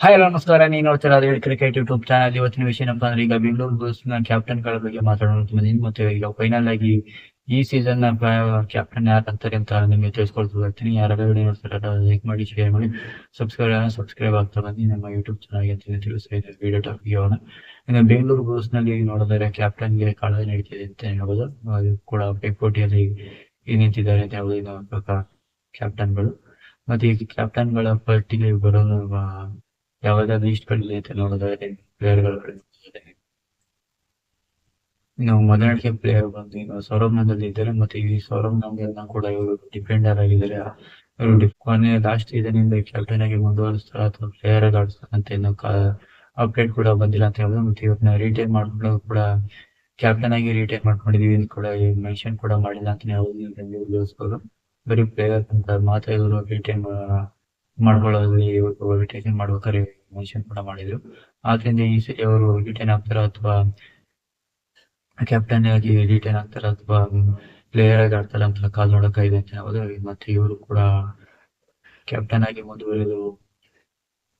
Hi hello ನಮಸ್ಕಾರ ನೀವು ನೋಡ್ತೀರಾ ಅದು ಕ್ರಿಕೆಟ್ ಯೂಟ್ಯೂಬ್ ಚಾನಲ್ ಇವತ್ತಿನ ವಿಷಯ ಏನಪ್ಪ ಅಂದ್ರೆ ಈಗ ಬೆಂಗಳೂರು ಬುಲ್ಸ್ನ ಕ್ಯಾಪ್ಟನ್ಗಳ ಬಗ್ಗೆ ಮಾತಾಡೋಣ ಬಂದಿನಿ ಮತ್ತೆ ಈಗ ಫೈನಲ್ ಆಗಿ ಈ ಸೀಸನ್ನ ಕ್ಯಾಪ್ಟನ್ ಯಾರು ಅಂತಾರೆ ಅಂತ ನಿಮಗೆ ತಿಳಿಸ್ಕೊಳ್ತಾ ಇರ್ತೀನಿ. ಯಾರಾದ್ರೂ ನೋಡ್ತಾರೆ ಲೈಕ್ ಮಾಡಿ ಶೇರ್ ಮಾಡಿ. ಸಬ್ಸ್ಕ್ರೈಬ್ ಸಬ್ಸ್ಕ್ರೈಬ್ ಆಗ್ತಾ ಬನ್ನಿ. ನಮ್ಮ ಯೂಟ್ಯೂಬ್ ಚಾನಲ್ಗೆ ಅಂತ ತಿಳಿಸ್ತಾ ಇದ್ದಾರೆ ವಿಡಿಯೋ ಟಾಪಿಕ್ ಹೋಗೋಣ. ಇನ್ನು ಬೆಂಗಳೂರು ಬುಲ್ಸ್ನಲ್ಲಿ ನೋಡಿದರೆ ಕ್ಯಾಪ್ಟನ್ಗೆ ಕಾಳ ನಡೀತಿದೆ ಅಂತ ಹೇಳ್ಬೋದು. ಅದು ಕೂಡ ಪೈಪೋಟಿಯಲ್ಲಿ ನಿಂತಿದ್ದಾರೆ ಅಂತ ಹೇಳ್ಬೋದು. ಕ್ಯಾಪ್ಟನ್ಗಳು. ಮತ್ತೆ ಈ ಕ್ಯಾಪ್ಟನ್ಗಳ ಪಟ್ಟಿಗೆ ಬರೋದು ಯಾವ್ದಾದ್ರು ಲಿಸ್ಟ್ಗಳಿದೆ ಅಂತ ನೋಡೋದಾದ್ರೆ ಪ್ಲೇಯರ್ಗಳು ಇನ್ನು ಮೊದಲನೇ ಪ್ಲೇಯರ್ ಬಂದು ಈಗ ನಂದಲ್ಲಿ ಇದ್ದಾರೆ ಮತ್ತೆ ಈ ಸೌರವ್ ನಂದಲ್ನ ಕೂಡ ಇವರು ಡಿಫೆಂಡರ್ ಆಗಿದ್ದಾರೆ. ಇವರು ಕೊನೆ ಲಾಸ್ಟ್ ಸೀಸನ್ ಇಂದ ಕ್ಯಾಪ್ಟನ್ ಆಗಿ ಮುಂದುವರಿಸ್ತಾರ ಅಥವಾ ಪ್ಲೇಯರ್ ಅಂತ ಇನ್ನು ಅಪ್ಡೇಟ್ ಕೂಡ ಬಂದಿಲ್ಲ ಅಂತ ಹೇಳ್ಬೋದು. ಮತ್ತೆ ಇವ್ರನ್ನ ರಿಟೈರ್ ಮಾಡ್ಕೊಂಡು ಕೂಡ ಕ್ಯಾಪ್ಟನ್ ಆಗಿ ರಿಟೈರ್ ಮಾಡ್ಕೊಂಡಿದೀವಿ ಅಂತ ಕೂಡ ಮೆನ್ಷನ್ ಕೂಡ ಮಾಡಿಲ್ಲ ಅಂತ ಹೇಳಿದ್ರು ಬರೀ ಪ್ಲೇಯರ್ ಅಂತ ಮಾತ್ರ ಇವರು ರಿಟೈನ್ ಮಾಡ್ಕೊಳ್ಳೋದ್ರಲ್ಲಿ ಇವತ್ತು ವೆಜಿಟೇಷನ್ ಮಾಡ್ಬೇಕಾದ್ರೆ ಮೆನ್ಷನ್ ಕೂಡ ಮಾಡಿದ್ರು. ಆದ್ರಿಂದ ಈ ಸರಿ ಅವರು ರಿಟರ್ನ್ ಆಗ್ತಾರ ಅಥವಾ ಕ್ಯಾಪ್ಟನ್ ಆಗಿ ರಿಟರ್ನ್ ಆಗ್ತಾರ ಅಥವಾ ಪ್ಲೇಯರ್ ಆಗಿ ಆಡ್ತಾರ ಅಂತ ಕಾಲ್ ಇದೆ ಅಂತ ಮತ್ತೆ ಇವರು ಕೂಡ ಕ್ಯಾಪ್ಟನ್ ಆಗಿ ಮುಂದುವರೆದು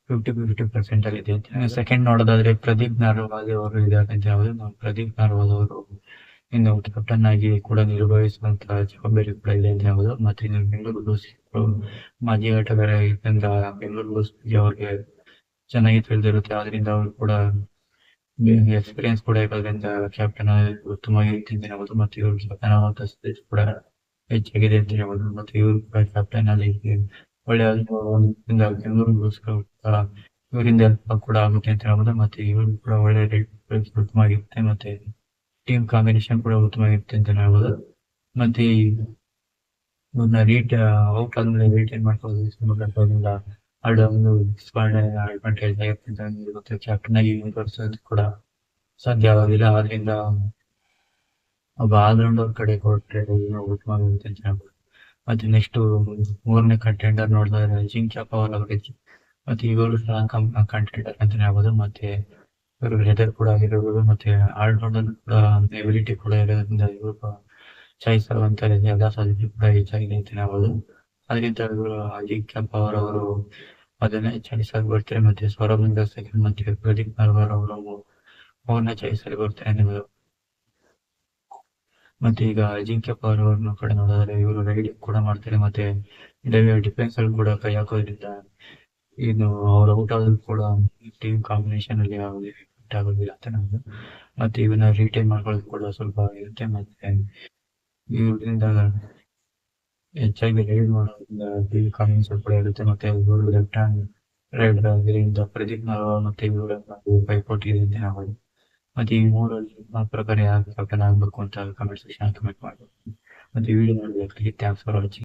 ಫಿಫ್ಟಿ ಫಿಫ್ಟಿ ಪರ್ಸೆಂಟ್ ಅಲ್ಲಿ ಇದೆ ಅಂತ. ಸೆಕೆಂಡ್ ನೋಡೋದಾದ್ರೆ ಪ್ರದೀಪ್ ನಾರ್ವಾಲ್ ಅವರು ಇದ್ದಾರೆ ಅಂತ ಹೇಳ್ಬೋದು. ಪ್ರದೀಪ್ ನಾರ್ವಾಲ್ ಅವರು ಇನ್ನು ಕ್ಯಾಪ್ಟನ್ ಆಗಿ ಕೂಡ ನಿರ್ವಹಿಸುವಂತಹ ಜವಾಬ್ದಾರಿ ಕೂಡ ಇದೆ ಅಂತ ಹೇಳ್ಬೋದು. ಮತ್ತೆ ಇನ್ನು ಬೆಂಗಳೂರು ಬುಲ್ಸ್ ಮಾಜಿ ಆಟಗಾರ ಇದ್ದಂತ ಬೆಂಗಳೂರು ಬುಲ್ಸ್ ಅವ್ರಿಗೆ ಚೆನ್ನಾಗಿ ತಿಳಿದಿರುತ್ತೆ. ಅದರಿಂದ ಅವರು ಕೂಡ ಎಕ್ಸ್ಪೀರಿಯನ್ಸ್ ಕೂಡ ಇರೋದ್ರಿಂದ ಕ್ಯಾಪ್ಟನ್ ಉತ್ತಮವಾಗಿ ಇರ್ತಿದೆ ಹೇಳ್ಬೋದು. ಮತ್ತೆ ಇವರು ಕ್ಯಾಪ್ಟನ್ ಆಗುವಂತ ಸ್ಪೇಸ್ ಕೂಡ ಹೆಚ್ಚಾಗಿದೆ ಅಂತ ಹೇಳ್ಬೋದು. ಮತ್ತೆ ಇವರು ಕೂಡ ಕ್ಯಾಪ್ಟನ್ ಅಲ್ಲಿ ಒಳ್ಳೆ ಬೆಂಗಳೂರು ಬುಲ್ಸ್ ಇವರಿಂದ ಕೂಡ ಆಗುತ್ತೆ ಅಂತ ಹೇಳ್ಬೋದು. ಮತ್ತೆ ಇವರು ಕೂಡ ಒಳ್ಳೆ ಉತ್ತಮವಾಗಿರುತ್ತೆ ಮತ್ತೆ ಟೀಮ್ ಕಾಂಬಿನೇಷನ್ ಕೂಡ ಉತ್ತಮವಾಗಿರುತ್ತೆ ಅಂತ ಹೇಳ್ಬೋದು. ಮತ್ತೆ ರೀಟ್ ಔಟ್ ಆದ್ಮೇಲೆ ರಿಟೈನ್ ಮಾಡ್ಕೊಳ್ಳೋದ್ರಿಂದ ಆಡೋ ಒಂದು ಅಡ್ವಾಂಟೇಜ್ ಅಂತ ನನಗೆ ಗೊತ್ತು. ಕ್ಯಾಪ್ಟನ್ ಕೂಡ ಆದ್ರಿಂದ ಒಬ್ಬ ಆಲ್ರೌಂಡರ್ ಕಡೆ ಕೊಟ್ಟರೆ ಉತ್ತಮವಾಗಿರುತ್ತೆ ಅಂತ ಹೇಳ್ಬೋದು. ಮತ್ತೆ ನೆಕ್ಸ್ಟ್ ಮೂರನೇ ಕಂಟೆಂಡರ್ ನೋಡಿದ್ರೆ ಅಜಿಂಕ್ಯ ಪವರ್ ಅವರಿಗೆ, ಮತ್ತೆ ಇವರು ಸಹ ಕಂಟೆಂಡರ್ ಅಂತ ಹೇಳ್ಬೋದು. ಮತ್ತೆ ಇವರು ಲೆದರ್ ಕೂಡ ಆಗಿರ್ಬೋದು, ಮತ್ತೆ ಆಲ್ರೌಂಡರ್ ಕೂಡ ಎಬಿಲಿಟಿ ಕೂಡ ಇರೋದ್ರಿಂದ ಇವರು ಚಾಯ್ಸ್ ಆಗುವಂತ ಎಲ್ಲ ಸಾಧ್ಯತೆ ಕೂಡ ಹೆಚ್ಚಾಗಿದೆ ಅಂತ ಹೇಳ್ಬೋದು. ಅದರಿಂದ ಇವರು ಅಜಿಂಕ್ಯ ಪವರ್ ಅವರು ಅದನ್ನೇ ಚಾಯ್ಸ್ ಆಗಿ ಬರ್ತಾರೆ, ಮತ್ತೆ ಸೌರಭ್ ಸೆಕೆಂಡ್ ಮತ್ತೆ ಪ್ರದೀಪ್ ನರ್ವರ್ ಅವರು ಮೂರನೇ ಚಾಯ್ಸ್ ಆಗಿ ಬರ್ತಾರೆ ಅನ್ನೋದು ಮತ್ತೆ ಈಗ ಅಜಿಂಕ್ಯ ಪವರ್ ಅವ್ರನ್ನ ಕಡೆ ನೋಡಿದ್ರೆ ಇವರು ರೈಡಿಂಗ್ ಕೂಡ ಮಾಡ್ತಾರೆ, ಮತ್ತೆ ಡಿಫೆನ್ಸ್ ಅಲ್ಲಿ ಕೂಡ ಕೈ ಹಾಕೋದ್ರಿಂದ ಇನ್ನು ಅವ್ರ ಔಟ್ ಕೂಡ ಟೀಮ್ ಕಾಂಬಿನೇಷನ್ ಅಲ್ಲಿ ಯಾವುದೇ ಇಫೆಕ್ಟ್ ಆಗೋದಿಲ್ಲ ಅಂತ ನಮ್ದು. ಮತ್ತೆ ಇವನ್ನ ರಿಟೈನ್ ಮಾಡ್ಕೊಳ್ಳೋದು ಕೂಡ ಸ್ವಲ್ಪ ಇರುತ್ತೆ. ಮತ್ತೆ ಇವರಿಂದ ಹೆಚ್ಚಾಗಿ ರೈಡ್ ಮಾಡೋದ್ರಿಂದ ಟೀಮ್ ಕಾಂಬಿನೇಷನ್ ಕೂಡ ಇರುತ್ತೆ. ಮತ್ತೆ ಇವರು ಲೆಫ್ಟ್ ಹ್ಯಾಂಡ್ ರೈಡರ್ ಆಗಿರೋದ್ರಿಂದ ಪ್ರದೀಪ್ ನಾರ್ವಾಲ್ ಮತ್ತೆ ಇವರು ಪೈಪೋಟಿ ಇದೆ ಅಂತ ಹೇಳ್ಬೋದು ಮತ್ತೆ ಈ ಮೂರಲ್ಲಿ ಆ ಪ್ರಕಾರ ಯಾರು ಕ್ಯಾಪ್ಟನ್ ಆಗ್ಬೇಕು ಅಂತ ಕಮೆಂಟ್ ಸೆಕ್ಷನ್ ಕಮೆಂಟ್ ಮಾಡಿ ಮತ್ತೆ ವಿಡಿಯೋ ನೋಡಬೇಕು. Thanks for watching